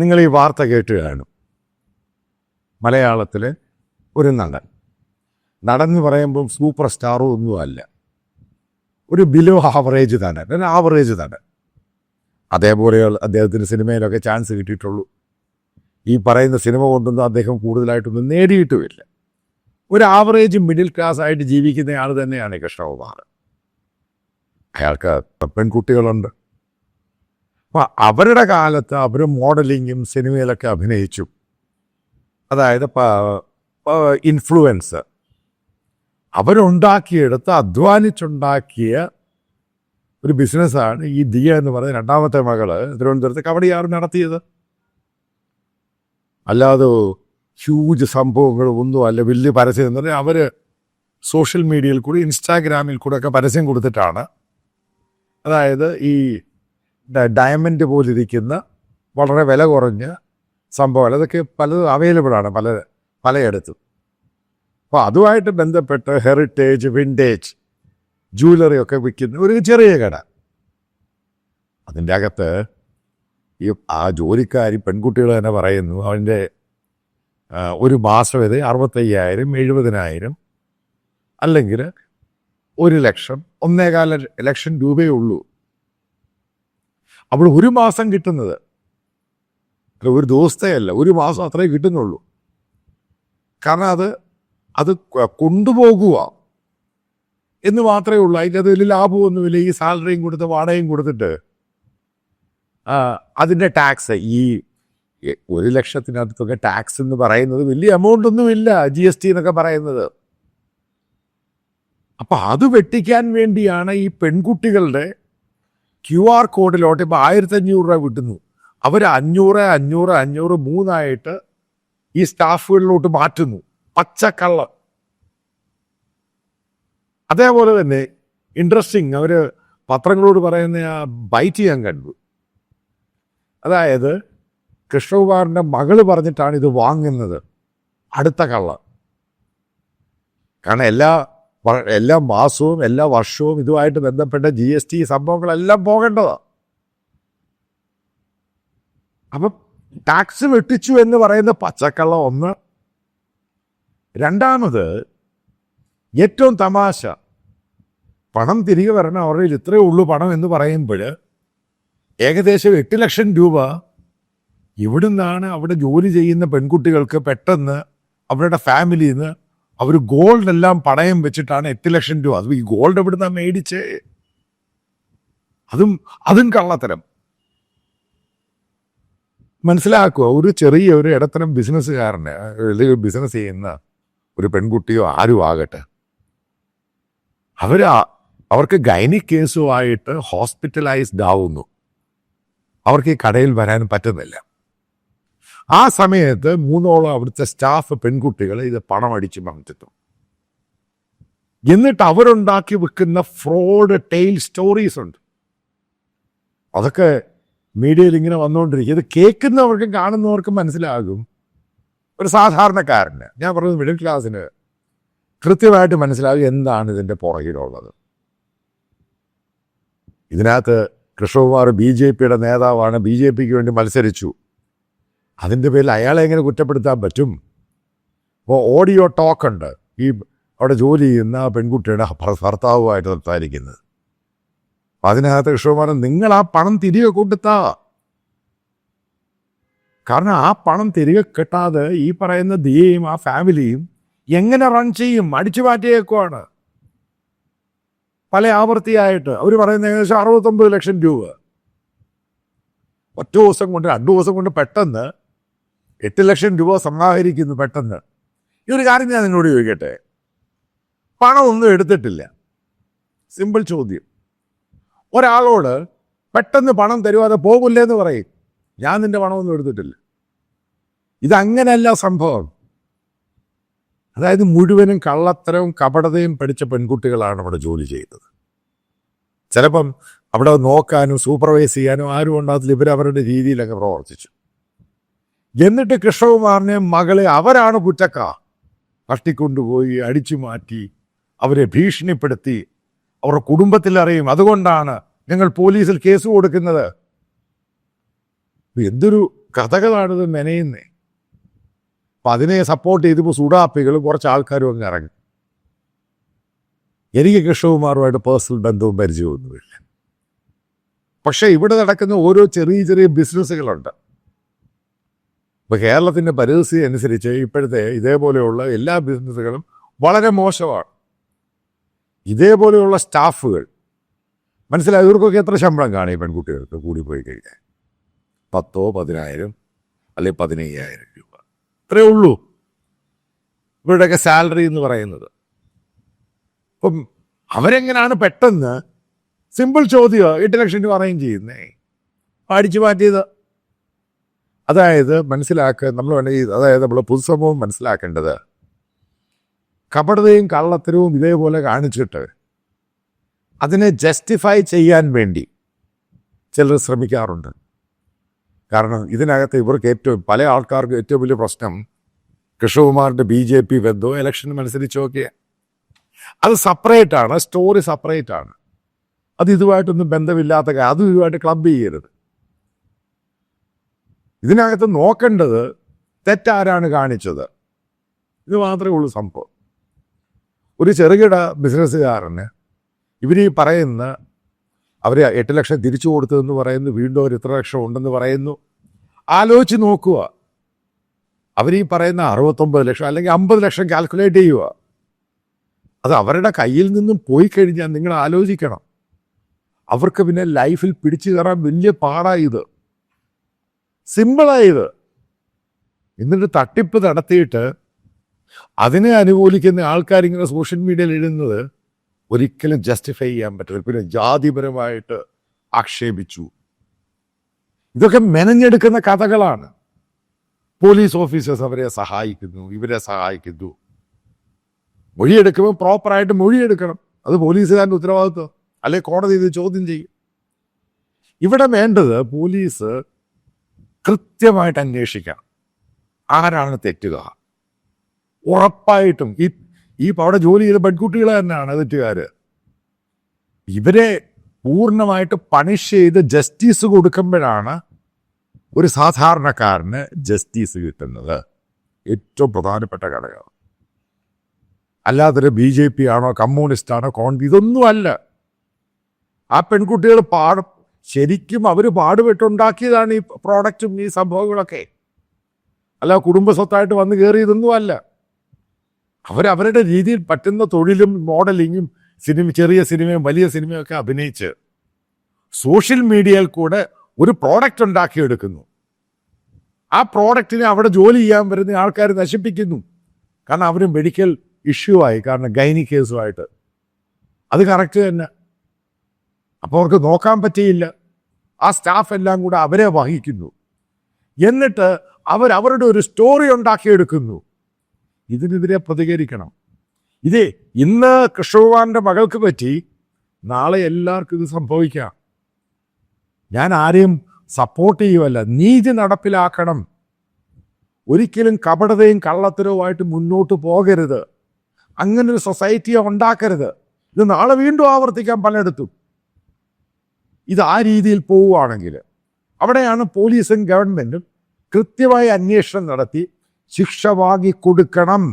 നിങ്ങൾ ഈ വാർത്ത കേട്ട് കാണും. മലയാളത്തിൽ ഒരു നടൻ. നടൻ എന്ന് പറയുമ്പം സൂപ്പർ സ്റ്റാറോ ഒന്നും അല്ല. ഒരു ബിലോ ആവറേജ് നടൻ ഒരു ആവറേജ് നടൻ. അതേപോലെയുള്ള അദ്ദേഹത്തിന് സിനിമയിലൊക്കെ ചാൻസ് കിട്ടിയിട്ടുള്ളൂ. ഈ പറയുന്ന സിനിമ കൊണ്ടൊന്നും അദ്ദേഹം കൂടുതലായിട്ടൊന്നും നേടിയിട്ടുമില്ല. ഒരു ആവറേജ് മിഡിൽ ക്ലാസ് ആയിട്ട് ജീവിക്കുന്നയാൾ തന്നെയാണ് കൃഷ്ണകുമാർ. അയാൾക്ക് പെൺകുട്ടികളുണ്ട്. അപ്പോൾ അവരുടെ കാലത്ത് അവർ മോഡലിങ്ങും സിനിമയിലൊക്കെ അഭിനയിച്ചു. അതായത് ഇൻഫ്ലുവൻസ് അവരുണ്ടാക്കിയെടുത്ത് അധ്വാനിച്ചുണ്ടാക്കിയ ഒരു ബിസിനസ്സാണ് ഈ ദിയ എന്ന് പറയുന്ന രണ്ടാമത്തെ മകൾ തിരുവനന്തപുരത്ത് കവടിയാർ നടത്തിയത്. അല്ലാതെ ഹ്യൂജ് സംഭവങ്ങൾ ഒന്നും അല്ല വലിയ പരസ്യം എന്ന് പറഞ്ഞാൽ അവർ സോഷ്യൽ മീഡിയയിൽ കൂടി ഇൻസ്റ്റാഗ്രാമിൽ കൂടെ ഒക്കെ പരസ്യം കൊടുത്തിട്ടാണ്. അതായത് ഈ ഡയമണ്ട് പോലിരിക്കുന്ന വളരെ വില കുറഞ്ഞ സംഭവം അതൊക്കെ പലതും അവൈലബിൾ ആണ് പല പലയിടത്തും. അപ്പോൾ അതുമായിട്ട് ബന്ധപ്പെട്ട് ഹെറിറ്റേജ് വിന്റേജ് ജൂവലറി ഒക്കെ വിൽക്കുന്ന ഒരു ചെറിയ കട. അതിന്റെ അകത്ത് ഈ ആ ജോലിക്കാരി പെൺകുട്ടികൾ തന്നെ പറയുന്നു അവന്റെ ഒരു മാസം വരെ അറുപത്തയ്യായിരം എഴുപതിനായിരം അല്ലെങ്കിൽ ഒരു ലക്ഷം ഒന്നേകാല ലക്ഷം രൂപയേ ഉള്ളൂ. അപ്പോൾ ഒരു മാസം കിട്ടുന്നത്. ഒരു ദിവസത്തെ അല്ല ഒരു മാസം അത്രേ കിട്ടുന്നുള്ളൂ. കാരണം അത് അത് കൊണ്ടുപോകുക എന്ന് മാത്രമേ ഉള്ളൂ. അതിന്റെ അത് വലിയ ലാഭമൊന്നുമില്ല. ഈ സാലറിയും കൊടുത്ത് വാടകയും കൊടുത്തിട്ട് അതിന്റെ ടാക്സ് ഈ ഒരു ലക്ഷത്തിനകത്തൊക്കെ ടാക്സ് എന്ന് പറയുന്നത് വലിയ എമൗണ്ട് ഒന്നുമില്ല ജി എസ് ടി എന്നൊക്കെ പറയുന്നത്. അപ്പം അത് വെട്ടിക്കാൻ വേണ്ടിയാണ് ഈ പെൺകുട്ടികളുടെ ക്യു ആർ കോഡിലോട്ട് ഇപ്പോൾ ആയിരത്തി അഞ്ഞൂറ് രൂപ കിട്ടുന്നു അവർ അഞ്ഞൂറ് അഞ്ഞൂറ് അഞ്ഞൂറ് മൂന്നായിട്ട് ഈ സ്റ്റാഫുകളിലോട്ട് മാറ്റുന്നു. പച്ചക്കള്ള. അതേപോലെ തന്നെ ഇൻട്രസ്റ്റിംഗ്. അവർ പത്രങ്ങളോട് പറയുന്ന ആ ബൈറ്റ് ഞാൻ കണ്ടു. അതായത് കൃഷ്ണകുമാറിന്റെ മകൾ പറഞ്ഞിട്ടാണ് ഇത് വാങ്ങുന്നത്. അടുത്ത കള്ള. കാരണം എല്ലാ എല്ലാ മാസവും എല്ലാ വർഷവും ഇതുമായിട്ട് ബന്ധപ്പെട്ട ജി എസ് ടി സംഭവങ്ങളെല്ലാം പോകേണ്ടതാണ് അപ്പം ടാക്സ് വെട്ടിച്ചു എന്ന് പറയുന്ന പച്ചക്കള്ള ഒന്ന്. രണ്ടാമത് ഏറ്റവും തമാശ. പണം തിരികെ വരണം അവരുടെ ഇത്രയേ ഉള്ളൂ പണം എന്ന് പറയുമ്പോൾ ഏകദേശം എട്ട് ലക്ഷം രൂപ ഇവിടുന്നാണ് അവിടെ ജോലി ചെയ്യുന്ന പെൺകുട്ടികൾക്ക് പെട്ടെന്ന് അവരുടെ ഫാമിലിയിൽ നിന്ന് അവർ ഗോൾഡ് എല്ലാം പണയം വെച്ചിട്ടാണ് എട്ട് ലക്ഷം രൂപ. അത് ഈ ഗോൾഡ് എവിടുന്ന മേടിച്ച്? അതും അതും കള്ളത്തരം. മനസ്സിലാക്കുക ഒരു ചെറിയ ഒരു ഇടത്തരം ബിസിനസ്സുകാരന് അല്ലെങ്കിൽ ബിസിനസ് ചെയ്യുന്ന ഒരു പെൺകുട്ടിയോ ആരും ആകട്ടെ. അവർ അവർക്ക് ഗൈനിക് കേസുമായിട്ട് ഹോസ്പിറ്റലൈസ്ഡ് ആവുന്നു. അവർക്ക് ഈ കടയിൽ വരാൻ പറ്റുന്നില്ല. ആ സമയത്ത് മൂന്നോളം അവിടുത്തെ സ്റ്റാഫ് പെൺകുട്ടികൾ ഇത് പണം അടിച്ച് എന്നിട്ട് അവരുണ്ടാക്കി വെക്കുന്ന ഫ്രോഡ് ടെയിൽ സ്റ്റോറീസ് ഉണ്ട്. അതൊക്കെ മീഡിയയിൽ ഇങ്ങനെ വന്നുകൊണ്ടിരിക്കും ഇത് കേൾക്കുന്നവർക്കും കാണുന്നവർക്കും മനസ്സിലാകും. ഒരു സാധാരണക്കാരന് ഞാൻ പറഞ്ഞത് മിഡിൽ ക്ലാസ്സിന് കൃത്യമായിട്ട് മനസ്സിലാകും എന്താണ് ഇതിന്റെ പുറകിലുള്ളത്. ഇതിനകത്ത് കൃഷ്ണകുമാർ ബി ജെ പിയുടെ നേതാവാണ് ബി ജെ പിക്ക് വേണ്ടി മത്സരിച്ചു. അതിന്റെ പേരിൽ അയാളെ എങ്ങനെ കുറ്റപ്പെടുത്താൻ പറ്റും? അപ്പോൾ ഓഡിയോ ടോക്ക് ഉണ്ട് ഈ അവിടെ ജോലി ചെയ്യുന്ന പെൺകുട്ടിയുടെ ഭർ- ഭർത്താവുമായിട്ട് സംസാരിക്കുന്നത്. അതിനകത്ത് കൃഷ്ണകുമാരൻ നിങ്ങൾ ആ പണം തിരികെ കൊടുത്താ. കാരണം ആ പണം തിരികെ കിട്ടാതെ ഈ പറയുന്ന ദിയയും ആ ഫാമിലിയും എങ്ങനെ റൺ ചെയ്യും? അടിച്ചു മാറ്റിയേക്കുവാണ് പല ആവർത്തിയായിട്ട്. അവർ പറയുന്ന ഏകദേശം അറുപത്തൊമ്പത് ലക്ഷം രൂപ. ഒറ്റ ദിവസം കൊണ്ട് രണ്ടു ദിവസം കൊണ്ട് പെട്ടെന്ന് എട്ട് ലക്ഷം രൂപ സമാഹരിക്കുന്നു പെട്ടെന്ന്. ഈ ഒരു കാര്യം ഞാൻ നിന്നോട് ചോദിക്കട്ടെ? പണമൊന്നും എടുത്തിട്ടില്ല. സിമ്പിൾ ചോദ്യം. ഒരാളോട് പെട്ടെന്ന് പണം തരുവാതെ പോകില്ലേ എന്ന് പറയും. ഞാൻ നിന്റെ പണമൊന്നും എടുത്തിട്ടില്ല. ഇതങ്ങനെയല്ല സംഭവം. അതായത് മുഴുവനും കള്ളത്തരവും കപടതയും പഠിച്ച പെൺകുട്ടികളാണ് അവിടെ ജോലി ചെയ്യുന്നത്. ചിലപ്പം അവിടെ നോക്കാനും സൂപ്പർവൈസ് ചെയ്യാനും ആരും ഉണ്ടാകത്തില്ല ഇവർ അവരുടെ രീതിയിലൊക്കെ പ്രവർത്തിച്ചു. എന്നിട്ട് കൃഷ്ണകുമാറിനെ മകളെ അവരാണ് കുറ്റക്കാർ തട്ടിക്കൊണ്ടുപോയി അടിച്ചു മാറ്റി അവരെ ഭീഷണിപ്പെടുത്തി. അവരുടെ കുടുംബത്തിൽ അറിയും. അതുകൊണ്ടാണ് ഞങ്ങൾ പോലീസിൽ കേസ് കൊടുക്കുന്നത്. എന്തൊരു കഥകളാണിത് മെനയുന്നേ. അപ്പം അതിനെ സപ്പോർട്ട് ചെയ്തപ്പോൾ സുഡാപ്പികൾ കുറച്ച് ആൾക്കാരും അങ്ങ് ഇറങ്ങി. എനിക്ക് കൃഷ്ണകുമാറുമായിട്ട് പേഴ്സണൽ ബന്ധവും പരിചയമൊന്നുമില്ല. പക്ഷേ ഇവിടെ നടക്കുന്ന ഓരോ ചെറിയ ചെറിയ ബിസിനസ്സുകളുണ്ട്. ഇപ്പൊ കേരളത്തിന്റെ പരിസ്ഥിതി അനുസരിച്ച് ഇപ്പോഴത്തെ ഇതേപോലെയുള്ള എല്ലാ ബിസിനസ്സുകളും വളരെ മോശമാണ്. ഇതേപോലെയുള്ള സ്റ്റാഫുകൾ മനസ്സിലായി? ഇവർക്കൊക്കെ എത്ര ശമ്പളം കാണും ഈ പെൺകുട്ടികൾക്ക് കൂടി പോയി കഴിഞ്ഞാൽ? പത്തോ പതിനായിരം അല്ലെങ്കിൽ പതിനയ്യായിരം രൂപ. ഇത്രയേ ഉള്ളൂ. ഇവരുടെയൊക്കെ സാലറി എന്ന് പറയുന്നത്. അപ്പം അവരെങ്ങനെയാണ് പെട്ടെന്ന് സിമ്പിൾ ചോദ്യം എട്ട് ലക്ഷം രൂപ അറേഞ്ച് ചെയ്യുന്നേ? അടിച്ചു മാറ്റിയത്. അതായത് മനസ്സിലാക്കുക നമ്മൾ ഈ അതായത് നമ്മൾ പൊതുസമൂഹം മനസ്സിലാക്കേണ്ടത്. കപടതയും കള്ളത്തരവും ഇതേപോലെ കാണിച്ചിട്ട് അതിനെ ജസ്റ്റിഫൈ ചെയ്യാൻ വേണ്ടി ചിലർ ശ്രമിക്കാറുണ്ട്. കാരണം ഇതിനകത്ത് ഇവർക്ക് ഏറ്റവും പല ആൾക്കാർക്കും ഏറ്റവും വലിയ പ്രശ്നം കൃഷ്ണകുമാറിന്റെ ബി ജെ പി ബന്ധവും ഇലക്ഷൻ മത്സരിച്ചോ ഒക്കെ അത് സെപ്പറേറ്റ് ആണ് സ്റ്റോറി സെപ്പറേറ്റ് ആണ്. അത് ഇതുമായിട്ടൊന്നും ബന്ധമില്ലാത്ത അതും ഇതുമായിട്ട് ക്ലബ് ചെയ്യരുത്. ഇതിനകത്ത് നോക്കേണ്ടത് തെറ്റാരാണ് കാണിച്ചത്. ഇത് മാത്രമേ ഉള്ളൂ സംഭവം. ഒരു ചെറുകിട ബിസിനസ്സുകാരന് ഇവർ ഈ പറയുന്ന അവർ എട്ട് ലക്ഷം തിരിച്ചു കൊടുത്തതെന്ന് പറയുന്നു വീണ്ടും അവർ ഇത്ര ലക്ഷം ഉണ്ടെന്ന് പറയുന്നു. ആലോചിച്ച് നോക്കുക. അവർ ഈ പറയുന്ന അറുപത്തൊമ്പത് ലക്ഷം അല്ലെങ്കിൽ അമ്പത് ലക്ഷം കാൽക്കുലേറ്റ് ചെയ്യുക. അത് അവരുടെ കയ്യിൽ നിന്നും പോയി കഴിഞ്ഞാൽ നിങ്ങൾ ആലോചിക്കണം. അവർക്ക് പിന്നെ ലൈഫിൽ പിടിച്ചു കയറാൻ വലിയ പാടായത് സിമ്പിളായത്. എന്നിട്ട് തട്ടിപ്പ് നടത്തിയിട്ട് അതിനെ അനുകൂലിക്കുന്ന ആൾക്കാരിങ്ങനെ സോഷ്യൽ മീഡിയയിൽ ഇടുന്നത് ഒരിക്കലും ജസ്റ്റിഫൈ ചെയ്യാൻ പറ്റില്ല. പിന്നെ ജാതിപരമായിട്ട് ആക്ഷേപിച്ചു. ഇതൊക്കെ മെനഞ്ഞെടുക്കുന്ന കഥകളാണ്. പോലീസ് ഓഫീസേഴ്സ് അവരെ സഹായിക്കുന്നു ഇവരെ സഹായിക്കുന്നു. മൊഴിയെടുക്കുമ്പോൾ പ്രോപ്പറായിട്ട് മൊഴിയെടുക്കണം. അത് പോലീസുകാരന്റെ ഉത്തരവാദിത്വം. അല്ലെ കോടതി ഇത് ചോദ്യം ചെയ്യും. ഇവിടെ വേണ്ടത് പോലീസ് കൃത്യമായിട്ട് അന്വേഷിക്കണം ആരാണ് തെറ്റുക? ഉറപ്പായിട്ടും ഈ ഈ അവിടെ ജോലി ചെയ്ത പെൺകുട്ടികൾ തന്നെയാണ് തെറ്റുകാർ ഇവരെ പൂർണമായിട്ട് പണിഷ് ചെയ്ത് ജസ്റ്റിസ് കൊടുക്കുമ്പോഴാണ് ഒരു സാധാരണക്കാരന് ജസ്റ്റിസ് കിട്ടുന്നത്. ഏറ്റവും പ്രധാനപ്പെട്ട ഘടകം. അല്ലാതൊരു ബി ജെ പി ആണോ കമ്മ്യൂണിസ്റ്റ് ആണോ കോൺഗ്രസ് ഇതൊന്നും അല്ല. ആ പെൺകുട്ടികൾ പാട ശരിക്കും അവർ പാടുപെട്ടുണ്ടാക്കിയതാണ് ഈ പ്രോഡക്റ്റും ഈ സംഭവങ്ങളൊക്കെ. അല്ല കുടുംബസ്വത്തായിട്ട് വന്ന് കയറിയതൊന്നും അല്ല. അവരവരുടെ രീതിയിൽ പറ്റുന്ന തൊഴിലും മോഡലിങ്ങും സിനിമ ചെറിയ സിനിമയും വലിയ സിനിമയും ഒക്കെ അഭിനയിച്ച് സോഷ്യൽ മീഡിയയിൽ കൂടെ ഒരു പ്രോഡക്റ്റ് ഉണ്ടാക്കിയെടുക്കുന്നു. ആ പ്രോഡക്റ്റിനെ അവിടെ ജോലി ചെയ്യാൻ വരുന്ന ആൾക്കാർ നശിപ്പിക്കുന്നു. കാരണം അവർ മെഡിക്കൽ ഇഷ്യൂ ആയി. കാരണം ഗൈനി കേസുമായിട്ട്. അത് കറക്റ്റ് തന്നെ. അപ്പോൾ അവർക്ക് നോക്കാൻ പറ്റിയില്ല. ആ സ്റ്റാഫ് എല്ലാം കൂടെ അവരെ വഹിക്കുന്നു. എന്നിട്ട് അവർ അവരുടെ ഒരു സ്റ്റോറി ഉണ്ടാക്കിയെടുക്കുന്നു. ഇതിനെതിരെ പ്രതികരിക്കണം. ഇതേ ഇന്ന് കൃഷ്ണകുമാറിന്റെ മകൾക്ക് പറ്റി നാളെ എല്ലാവർക്കും ഇത് സംഭവിക്കാം. ഞാൻ ആരെയും സപ്പോർട്ട് ചെയ്യുമല്ല നീതി നടപ്പിലാക്കണം. ഒരിക്കലും കപടതയും കള്ളത്തരവുമായിട്ട് മുന്നോട്ട് പോകരുത്. അങ്ങനൊരു സൊസൈറ്റിയെ ഉണ്ടാക്കരുത്. ഇത് നാളെ വീണ്ടും ആവർത്തിക്കാൻ പലയിടത്തും. ഇത് ആ രീതിയിൽ പോവുകയാണെങ്കിൽ അവിടെയാണ് പോലീസും ഗവൺമെന്റും കൃത്യമായ അന്വേഷണം നടത്തി ശിക്ഷ വാങ്ങിക്കൊടുക്കണം